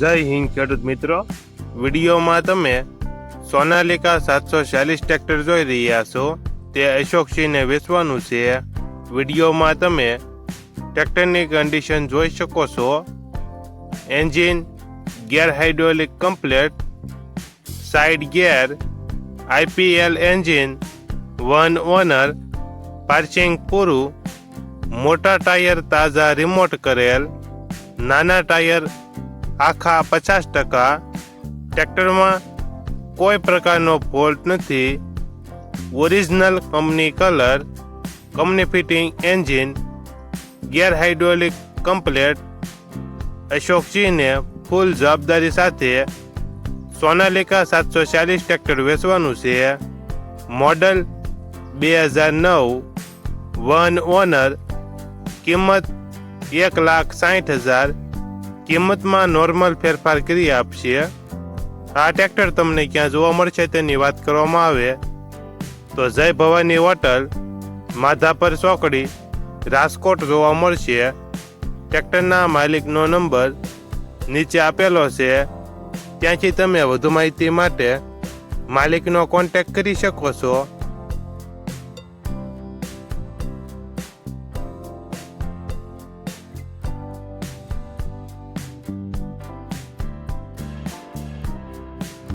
જય હિન્દ, ખેડૂત મિત્રો. વિડીયોમાં તમે સોનાલિકા સાતસો ચાલીસ ટ્રેક્ટર જોઈ રહ્યા છો. તે અશોકસિંહને વેચવાનું છે. વિડીયોમાં તમે ટ્રેક્ટરની કન્ડિશન જોઈ શકો છો. Engine gear hydraulic complete. Side gear IPL engine. One owner. પાર્ચિંગ પૂરું. મોટા ટાયર તાજા રિમોટ કરેલ. નાના ટાયર આખા પચાસ ટકા ટ્રેક્ટરમાં કોઈ પ્રકારનો ફોલ્ટ નથી original company colour company fitting engine gear hydraulic complete અશોકસિંહને ફૂલ જવાબદારી સાથે સોનાલિકા સાતસો ચાલીસ ટ્રેક્ટર વેચવાનું છે મોડલ બે હજાર નવ વન ઓનર કિંમત એક લાખ સાઠ હજાર કિંમતમાં નોર્મલ ફેરફાર કરી આપશે. આ ટ્રેક્ટર તમને ક્યાં જોવા મળશે તેની વાત કરવામાં આવે. તો જય ભવાની હોટલ, માધાપર ચોકડી, રાજકોટ જોવા મળશે. ટ્રેક્ટરના માલિકનો નંબર નીચે આપેલો છે. ત્યાંથી તમે વધુ માહિતી માટે માલિકનો કોન્ટેક્ટ કરી શકો છો.